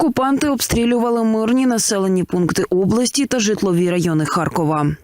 Окупанти обстрілювали мирні населені пункти області та житлові райони Харкова.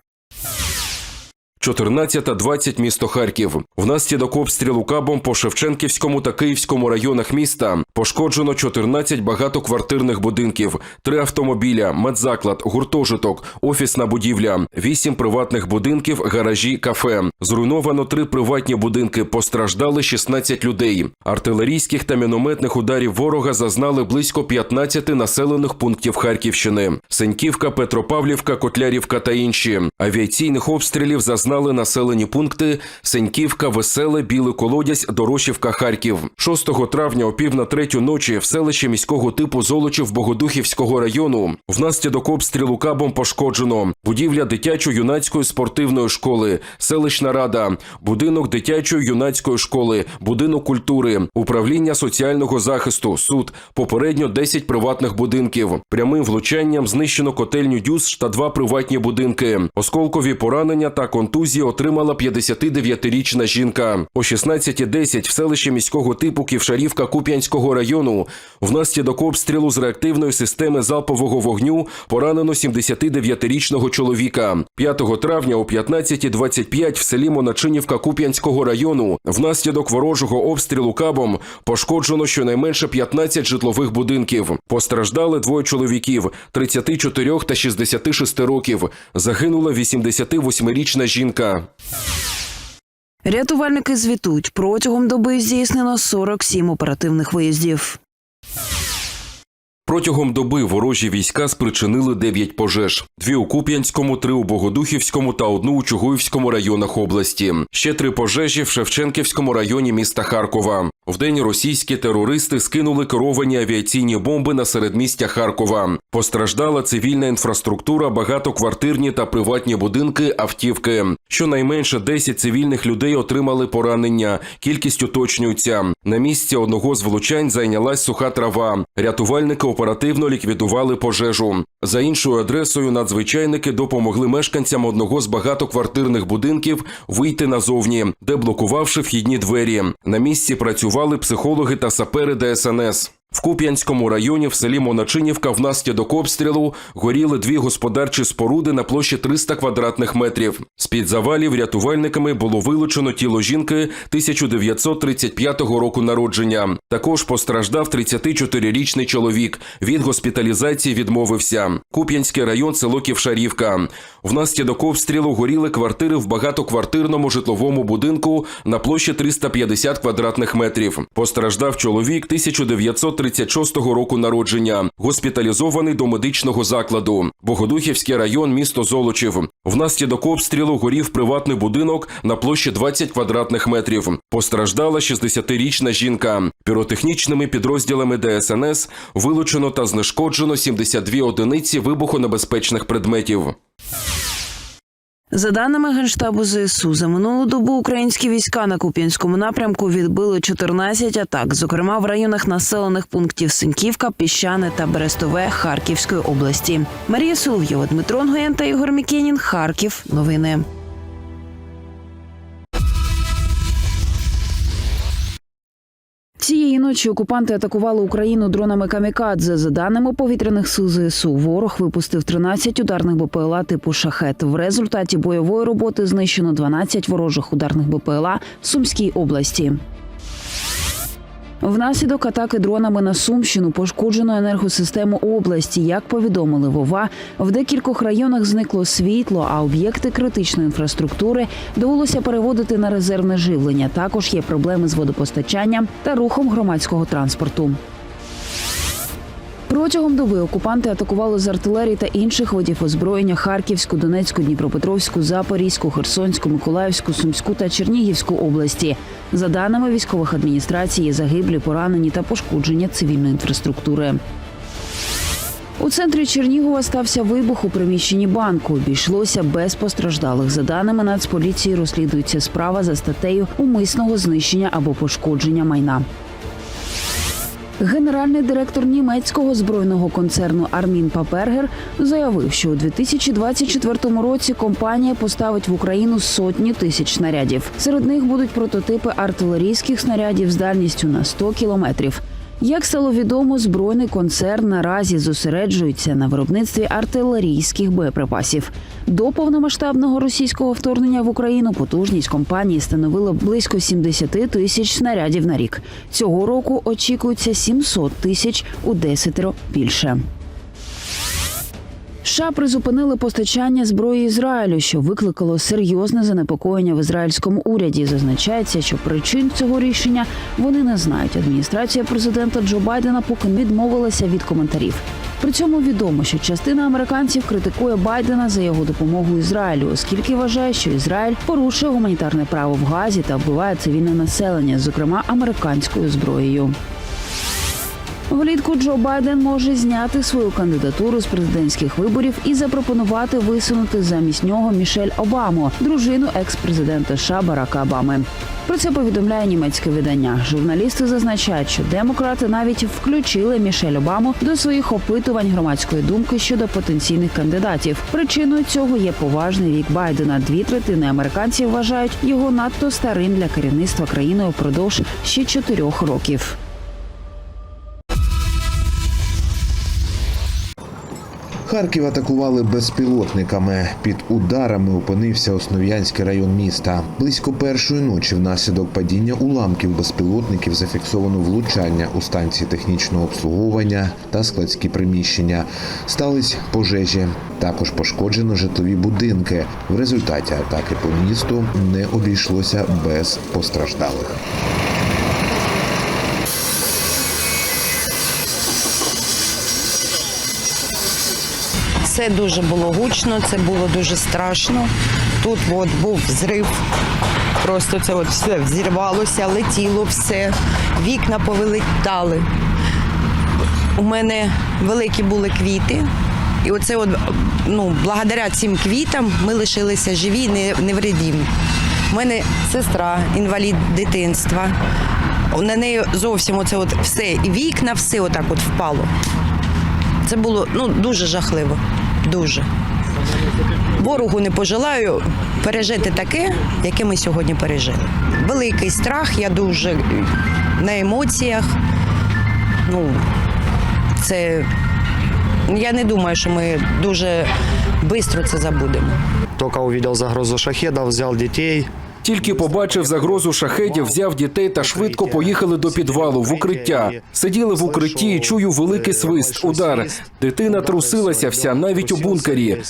14.20 місто Харків. Внаслідок обстрілу кабом по Шевченківському та Київському районах міста пошкоджено 14 багатоквартирних будинків, 3 автомобіля, медзаклад, гуртожиток, офісна будівля, 8 приватних будинків, гаражі, кафе. Зруйновано 3 приватні будинки, постраждали 16 людей. Артилерійських та мінометних ударів ворога зазнали близько 15 населених пунктів Харківщини: Сеньківка, Петропавлівка, Котлярівка та інші. Авіаційних обстрілів зазнали населені пункти Сеньківка, Веселе, Білий Колодязь, Дорошівка, Харків. 6 травня о пів на третю ночі в селищі міського типу Золочів Богодухівського району внаслідок обстрілу кабом пошкоджено будівля дитячо-юнацької спортивної школи, селищна рада, будинок дитячої юнацької школи, будинок культури, управління соціального захисту, суд, попередньо 10 приватних будинків. Прямим влучанням знищено котельню Дюс та два приватні будинки. Осколкові поранення та контузії отримала 59-річна жінка. О 16.10 в селищі міського типу Ківшарівка Куп'янського району внаслідок обстрілу з реактивної системи залпового вогню поранено 79-річного чоловіка. 5 травня о 15.25 в селі Моначинівка Куп'янського району внаслідок ворожого обстрілу кабом пошкоджено щонайменше 15 житлових будинків. Постраждали двоє чоловіків 34 та 66 років. Загинула 88-річна жінка. Рятувальники звітують, протягом доби здійснено 47 оперативних виїздів. Протягом доби ворожі війська спричинили 9 пожеж: дві у Куп'янському, три у Богодухівському та одну у Чугуївському районах області. Ще три пожежі в Шевченківському районі міста Харкова. Вдень російські терористи скинули керовані авіаційні бомби на середмістя Харкова. Постраждала цивільна інфраструктура, багатоквартирні та приватні будинки, автівки. Щонайменше 10 цивільних людей отримали поранення. Кількість уточнюється. На місці одного з влучань зайнялась суха трава. Рятувальники оперативно ліквідували пожежу. За іншою адресою надзвичайники допомогли мешканцям одного з багатоквартирних будинків вийти назовні, де блокувавши вхідні двері. На місці працювали психологи та сапери ДСНС. В Куп'янському районі в селі Моначинівка внаслідок обстрілу горіли дві господарчі споруди на площі 300 квадратних метрів. З-під завалів рятувальниками було вилучено тіло жінки 1935 року народження. Також постраждав 34-річний чоловік. Від госпіталізації відмовився. Куп'янський район, село Ківшарівка. Внаслідок обстрілу горіли квартири в багатоквартирному житловому будинку на площі 350 квадратних метрів. Постраждав чоловік 1936 року народження, госпіталізований до медичного закладу. Богодухівський район, місто Золочів. Внаслідок обстрілу горів приватний будинок на площі 20 квадратних метрів. Постраждала 60-річна жінка. Піротехнічними підрозділами ДСНС вилучено та знешкоджено 72 одиниці вибухонебезпечних предметів. За даними Генштабу ЗСУ, за минулу добу українські війська на Куп'янському напрямку відбили 14 атак, зокрема в районах населених пунктів Синьківка, Піщани та Берестове Харківської області. Марія Соловйова, Дмитро Нгоєн та Ігор Мікенін. Харків. Новини. Цієї ночі окупанти атакували Україну дронами камікадзе. За даними повітряних сил ЗСУ, ворог випустив 13 ударних БПЛА типу шахет. В результаті бойової роботи знищено 12 ворожих ударних БПЛА в Сумській області. Внаслідок атаки дронами на Сумщину пошкоджено енергосистему області. Як повідомили Вова, в декількох районах зникло світло, а об'єкти критичної інфраструктури довелося переводити на резервне живлення. Також є проблеми з водопостачанням та рухом громадського транспорту. Протягом доби окупанти атакували з артилерії та інших видів озброєння Харківську, Донецьку, Дніпропетровську, Запорізьку, Херсонську, Миколаївську, Сумську та Чернігівську області. За даними військових адміністрацій, загиблі, поранені та пошкодження цивільної інфраструктури. У центрі Чернігова стався вибух у приміщенні банку. Обійшлося без постраждалих. За даними Нацполіції, розслідується справа за статтею умисного знищення або пошкодження майна. Генеральний директор німецького збройного концерну Армін Папергер заявив, що у 2024 році компанія поставить в Україну сотні тисяч снарядів. Серед них будуть прототипи артилерійських снарядів з дальністю на 100 кілометрів. Як стало відомо, збройний концерн наразі зосереджується на виробництві артилерійських боєприпасів. До повномасштабного російського вторгнення в Україну потужність компанії становила близько 70 тисяч снарядів на рік. Цього року очікується 700 тисяч у десятеро більше. США призупинили постачання зброї Ізраїлю, що викликало серйозне занепокоєння в ізраїльському уряді. Зазначається, що причин цього рішення вони не знають. Адміністрація президента Джо Байдена поки відмовилася від коментарів. При цьому відомо, що частина американців критикує Байдена за його допомогу Ізраїлю, оскільки вважає, що Ізраїль порушує гуманітарне право в Газі та вбиває цивільне населення, зокрема американською зброєю. Влітку Джо Байден може зняти свою кандидатуру з президентських виборів і запропонувати висунути замість нього Мішель Обаму, дружину екс-президента США Барака Обами. Про це повідомляє німецьке видання. Журналісти зазначають, що демократи навіть включили Мішель Обаму до своїх опитувань громадської думки щодо потенційних кандидатів. Причиною цього є поважний вік Байдена. Дві третини американців вважають його надто старим для керівництва країною впродовж ще чотирьох років. Харків атакували безпілотниками. Під ударами опинився Основ'янський район міста. Близько першої ночі внаслідок падіння уламків безпілотників зафіксовано влучання у станції технічного обслуговування та складські приміщення. Стались пожежі. Також пошкоджено житлові будинки. В результаті атаки по місту не обійшлося без постраждалих. Це дуже було гучно, це було дуже страшно. Тут от був зрив. Просто це от все взірвалося, летіло все, вікна повилітали. У мене великі були квіти. І оце от, ну, благодаря цим квітам ми лишилися живі, не- невредимі. У мене сестра, інвалід дитинства. На неї зовсім оце от все, і вікна, все отак от впало. Це було ну, дуже жахливо. Дуже. Ворогу не пожелаю пережити таке, яке ми сьогодні пережили. Великий страх, я дуже на емоціях. Ну, це я не думаю, що ми дуже швидко це забудемо. Тільки увидел загрозу шахеда, взяв детей. Тільки побачив загрозу шахедів, взяв дітей та швидко поїхали до підвалу в укриття. Сиділи в укритті і чую великий свист, удар. Дитина трусилася вся, навіть у бункері.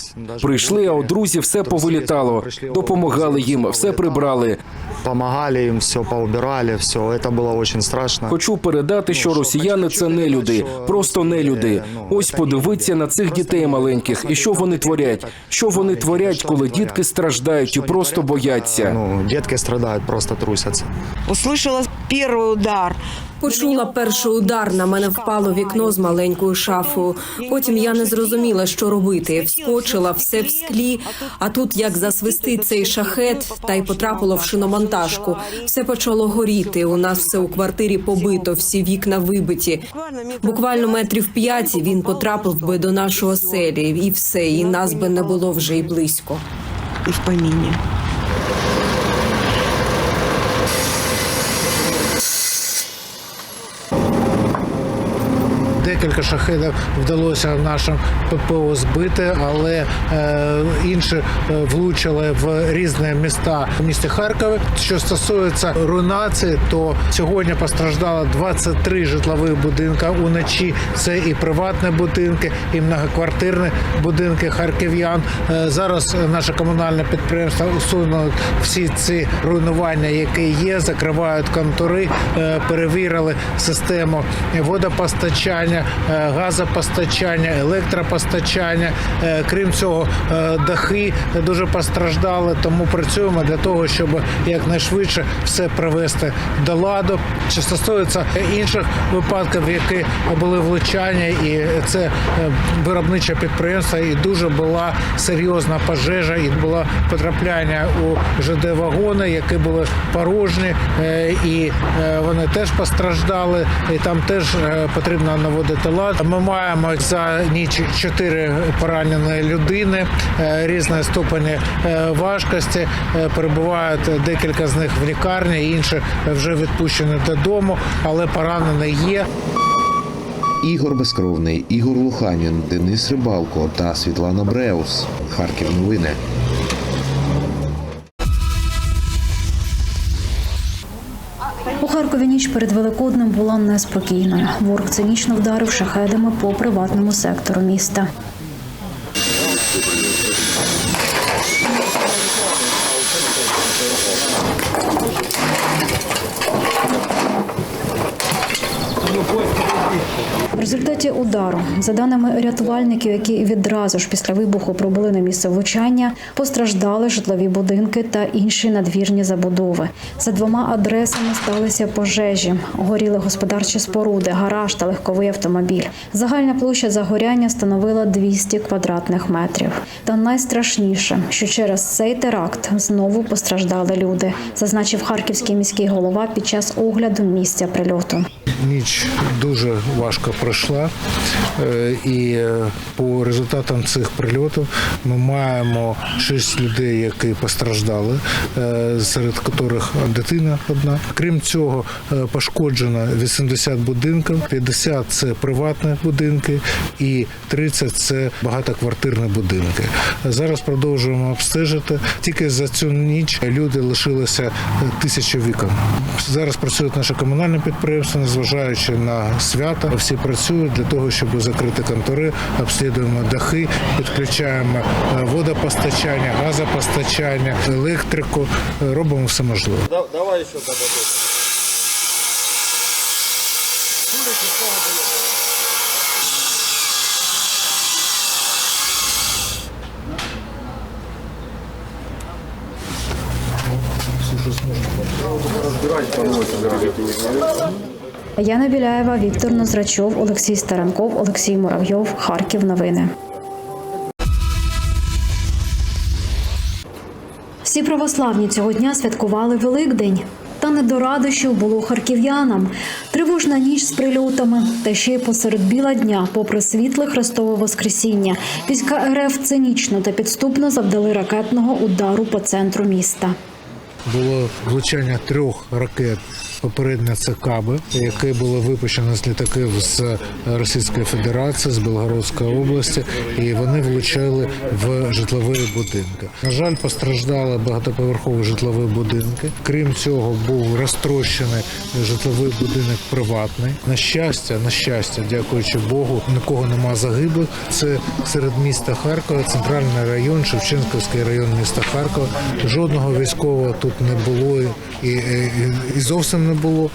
Прийшли, а у друзів все повилітало. Допомагали їм, все прибрали. Помогали им, все поубирали, все. Это было очень страшно. Хочу передати, що росіяни це не люди, просто не люди. Ось подивіться на цих дітей маленьких, і що вони творять. Що вони творять, коли дітки страждають і просто бояться. Ну, детки страдают, просто трусятся. Услышала перший удар. Почула перший удар. На мене впало вікно з маленькою шафою. Потім я не зрозуміла, що робити. Вскочила все в склі. А тут як засвистить цей шахет, та й потрапило в шиномонтажку. Все почало горіти. У нас все у квартирі побито, всі вікна вибиті. Буквально метрів п'ять він потрапив би до нашої оселі, і все, і нас би не було вже й близько. І в поміні. Декілька шахедів вдалося нашим ППО збити, але е, інші е, влучили в різні міста в місті Харкові. Що стосується руйнації, то сьогодні постраждало 23 житлових будинка. Уночі це і приватні будинки, і многоквартирні будинки харків'ян. Е, зараз наше комунальне підприємство усунуло всі ці руйнування, які є, закривають контури, перевірили систему водопостачання, газопостачання, електропостачання. Е, Крім цього, е, дахи дуже постраждали, тому працюємо для того, щоб якнайшвидше все привести до ладу. Що стосується інших випадків, які були влучання, і це е, виробниче підприємство, і дуже була серйозна пожежа, і було потрапляння у ЖД вагони, які були порожні, е, і е, вони теж постраждали. І там теж е, потрібно наводити лад. Ми маємо за ніч чотири поранені людини е, різної ступені е, важкості. Е, Перебувають декілька з них в лікарні, інші вже відпущені додому, але поранені є. Ігор Безкровний, Ігор Луханін, Денис Рибалко та Світлана Бреус. Харків новини. Харкові ніч перед Великоднем була неспокійною. Ворог цинічно вдарив шахедами по приватному сектору міста. В результаті удару, за даними рятувальників, які відразу ж після вибуху пробули на місце влучання, постраждали житлові будинки та інші надвірні забудови. За двома адресами сталися пожежі, горіли господарчі споруди, гараж та легковий автомобіль. Загальна площа загоряння становила 200 квадратних метрів. Та найстрашніше, що через цей теракт знову постраждали люди, зазначив харківський міський голова під час огляду місця прильоту. Ніч дуже важко пройшла, і е, по результатам цих прильотів ми маємо шість людей, які постраждали, е, серед яких дитина одна. Крім цього, е, пошкоджено 80 будинків, 50 – це приватні будинки і 30 – це багатоквартирні будинки. Зараз продовжуємо обстежити. Тільки за цю ніч люди лишилися е, тисячі вікон. Зараз працюють наші комунальні підприємства, незважаючи на свята. Всі працюють для того, щоб закрити контори, обслідуємо дахи, підключаємо е, водопостачання, газопостачання, електрику. Е, Робимо все можливе. Яна Біляєва, Віктор Нозрачов, Олексій Старанков, Олексій Муравйов. Харків. Новини. Всі православні цього дня святкували Великдень. Та не до радощів було харків'янам. Тривожна ніч з прильотами, та ще й посеред біла дня, попри світле Христове Воскресіння, війська РФ цинічно та підступно завдали ракетного удару по центру міста. Було влучання трьох ракет. Попередньо це каби, які було випущено з літаків з Російської Федерації, з Белгородської області, і вони влучили в житлові будинки. На жаль, постраждали багатоповерхові житлові будинки. Крім цього, був розтрощений житловий будинок приватний. На щастя, на щастя, дякуючи Богу, нікого нема загиблих. Це серед міста Харкова, центральний район, Шевченківський район міста Харкова. Жодного військового тут не було і, і, і зовсім не було.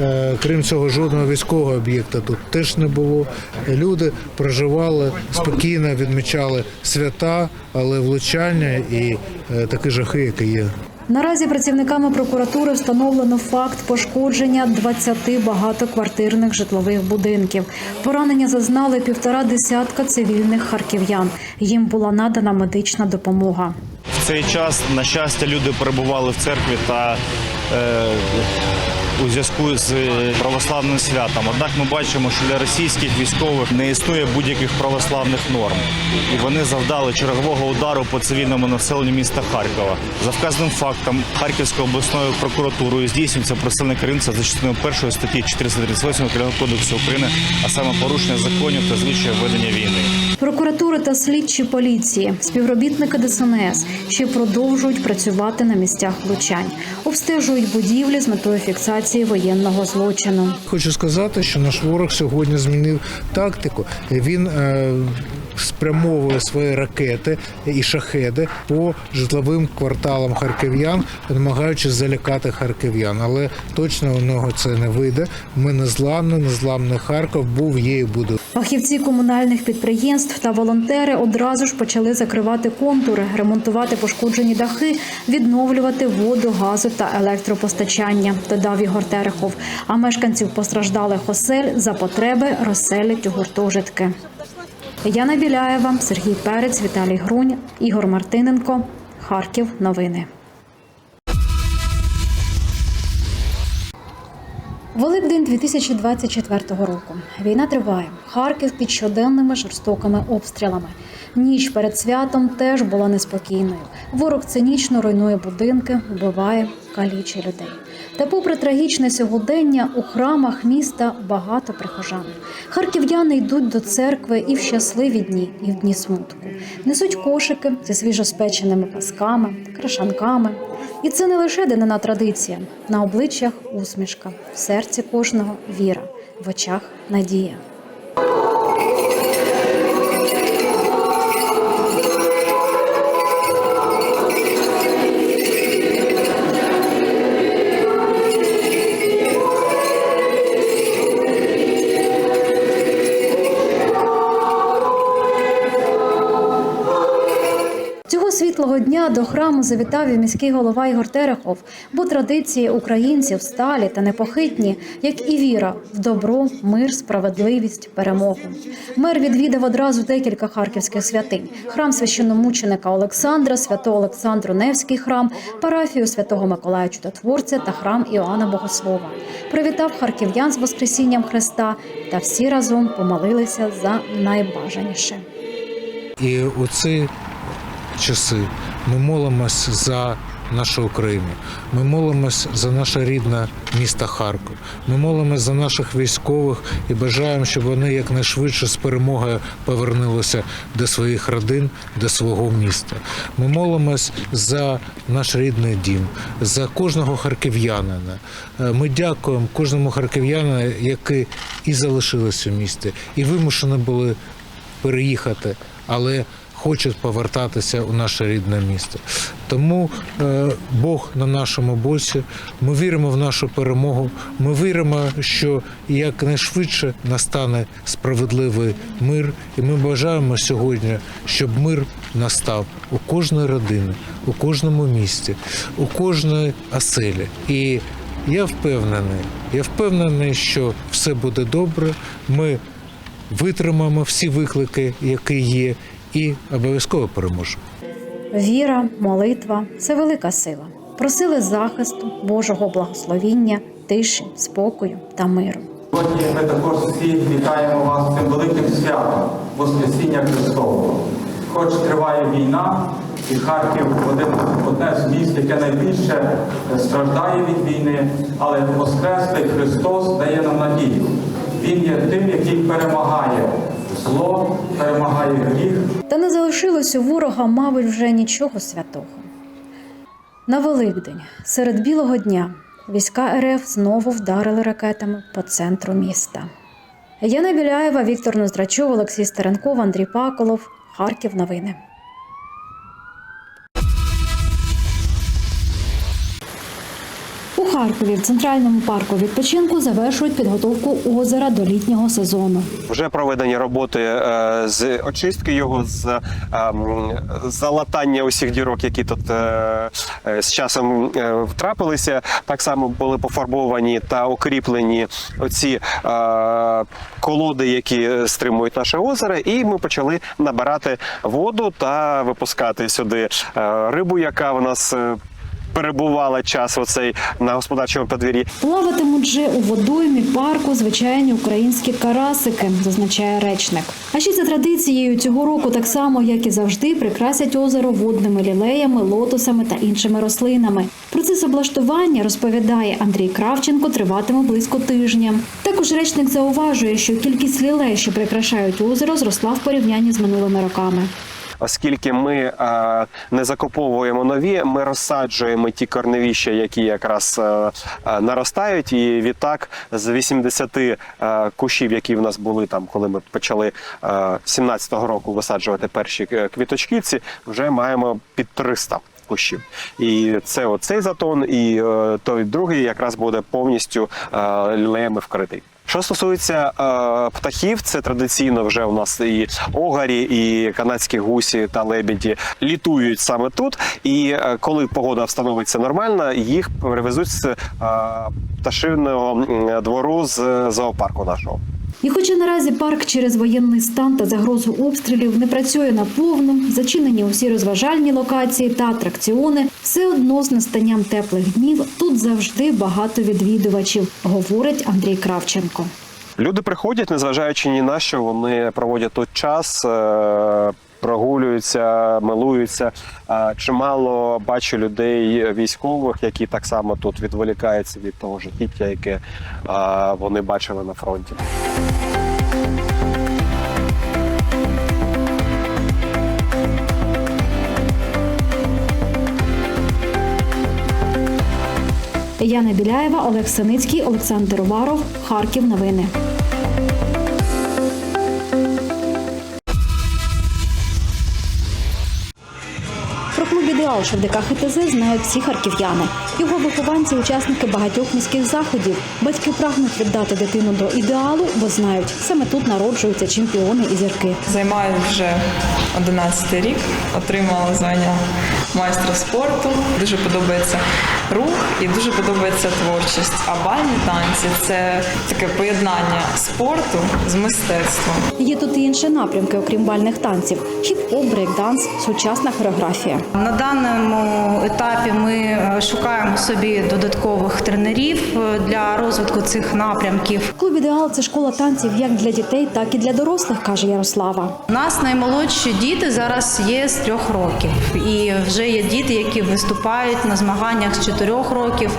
Е, Крім цього, жодного військового об'єкта тут теж не було. Люди проживали спокійно, відмічали свята, але влучання і е, такі жахи, які є Наразі працівниками прокуратури встановлено факт пошкодження 20 багатоквартирних житлових будинків. Поранення зазнали півтора десятка цивільних харків'ян. Їм була надана медична допомога. В цей час, на щастя, люди перебували в церкві та е, у зв'язку з е, православним святом. Однак ми бачимо, що для російських військових не існує будь-яких православних норм, і вони завдали чергового удару по цивільному населенню міста Харкова. За вказаним фактом Харківською обласною прокуратурою здійснюється просильне керівництво за частиною першої статті 438 Кримінального кодексу України, а саме порушення законів та звичаїв ведення війни. Прокуратура та слідчі поліції, співробітники ДСНС ще продовжують працювати на місцях влучань, обстежують будівлі з метою фіксації воєнного злочину. Хочу сказати, що наш ворог сьогодні змінив тактику. Він спрямовує свої ракети і шахеди по житловим кварталам харків'ян, намагаючись залякати харків'ян. Але точно у нього це не вийде. Ми незламні, незламний Харків був, є і буде. Фахівці комунальних підприємств та волонтери одразу ж почали закривати контури, ремонтувати пошкоджені дахи, відновлювати воду, газу та електропостачання. Додав Ігор Терехов. А мешканців постраждалих осель за потреби розселять у гуртожитки. Яна Біляєва, Сергій Перець, Віталій Грунь, Ігор Мартиненко. Харків. Новини. Великдень 2024 року. Війна триває. Харків під щоденними жорстокими обстрілами. Ніч перед святом теж була неспокійною. Ворог цинічно руйнує будинки, вбиває, калічить людей. Та, попри трагічне сьогодення, у храмах міста багато прихожан. Харків'яни йдуть до церкви і в щасливі дні, і в дні смутку. Несуть кошики зі свіжоспеченими пасками, крашанками. І це не лише данина традиція. На обличчях усмішка, в серці кожного віра, в очах надія. Світлого дня до храму завітав і міський голова Ігор Терехов, бо традиції українців сталі та непохитні, як і віра в добро, мир, справедливість, перемогу. Мер відвідав одразу декілька харківських святинь: храм священномученика Олександра, святого Олександру Невський храм, парафію святого Миколая Чудотворця та храм Іоанна Богослова. Привітав харків'ян з Воскресінням Христа та всі разом помолилися за найбажаніше. І у ці часи ми молимось за нашу Україну. Ми молимось за наше рідне місто Харків. Ми молимось за наших військових і бажаємо, щоб вони якнайшвидше з перемогою повернулися до своїх родин, до свого міста. Ми молимось за наш рідний дім, за кожного харків'янина. Е, Ми дякуємо кожному харків'янину, які і залишились у місті, і вимушені були переїхати, але хочуть повертатися у наше рідне місто. Тому е, Бог на нашому боці. Ми віримо в нашу перемогу. Ми віримо, що якнайшвидше настане справедливий мир. І ми бажаємо сьогодні, щоб мир настав у кожної родини, у кожному місті, у кожної оселі. І я впевнений, я впевнений, що все буде добре. Ми витримаємо всі виклики, які є, і обов'язково переможемо. Віра, молитва це велика сила. Просили захисту, Божого благословіння, тиші, спокою та миру. Сьогодні ми також всі вітаємо вас цим великим святом Воскресіння Христового. Хоч триває війна, і Харків один, одне з міст, яке найбільше страждає від війни, але Воскреслий Христос дає нам надію. Він є тим, який перемагає зло, перемагає гріх, Та не залишилось у ворога, мабуть, вже нічого святого. На Великдень, серед білого дня, війська РФ знову вдарили ракетами по центру міста. Яна Біляєва, Віктор Ноздрачов, Олексій Стеренков, Андрій Паколов. Харків новини. Харкові в центральному парку відпочинку завершують підготовку озера до літнього сезону. Вже проведені роботи е, з очистки його, з е, залатання усіх дірок, які тут е, з часом втрапилися. Так само були пофарбовані та укріплені оці колоди, які стримують наше озеро. І ми почали набирати воду та випускати сюди рибу, яка в нас. Перебувала час оцей на господарчому подвір'ї. Плаватимуть же у водоймі парку звичайні українські карасики, зазначає речник. А ще за традицією цього року, так само як і завжди, прикрасять озеро водними лілеями, лотосами та іншими рослинами. Процес облаштування розповідає Андрій Кравченко, триватиме близько тижня. Також речник зауважує, що кількість лілей, що прикрашають озеро, зросла в порівнянні з минулими роками. Оскільки ми е, не закуповуємо нові, ми розсаджуємо ті корневіща, які якраз е, е, наростають. І відтак з 80 е, кущів, які в нас були там, коли ми почали е, 17-го року висаджувати перші квіточківці, вже маємо під 300 кущів. І це оцей затон, і той другий якраз буде повністю лілеями вкритий. Що стосується е, птахів, це традиційно вже у нас і огарі, і канадські гусі та лебеді літують саме тут. І е, коли погода встановиться нормальна, їх перевезуть з е, пташиного двору з зоопарку нашого. І хоча наразі парк через воєнний стан та загрозу обстрілів не працює наповну, зачинені усі розважальні локації та атракціони, все одно з настанням теплих днів тут завжди багато відвідувачів, говорить Андрій Кравченко. Люди приходять, незважаючи ні на що, вони проводять тут час. Прогулюються, милуються. Чимало бачу людей військових, які так само тут відволікаються від того життя, яке вони бачили на фронті. Яна Біляєва, Олег Саницький, Олександр Уваров, Харків. Новини. Про клуб ідеал ШВДК ХТЗ знають всі харків'яни. Його вихованці учасники багатьох міських заходів. Батьки прагнуть віддати дитину до ідеалу, бо знають, саме тут народжуються чемпіони і зірки. Займаю вже 11 рік, отримала звання майстра спорту. Дуже подобається рух і дуже подобається творчість. А бальні танці це таке поєднання спорту з мистецтвом. Є тут і інші напрямки, окрім бальних танців: хіп-хоп, брейк-данс, сучасна хореографія. На даному етапі ми е, шукаємо собі додаткових тренерів е, для розвитку цих напрямків. Клуб ідеал це школа танців як для дітей, так і для дорослих, каже Ярослава. У нас наймолодші діти зараз є з трьох років, і вже є діти, які виступають на змаганнях з чотирьох років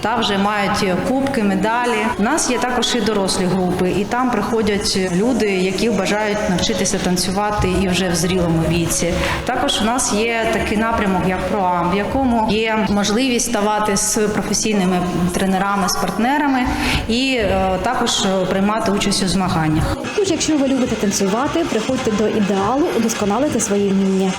та вже мають кубки, медалі. У нас є також і дорослі групи, і там приходять люди, які бажають навчитися танцювати і вже в зрілому віці. Також у нас є такий напрямок, як ПРОАМ, в якому є можливість ставати з професійними тренерами, з партнерами і е, також приймати участь у змаганнях. Тож, якщо ви любите танцювати, приходьте до ідеалу, удосконалити свої вміння.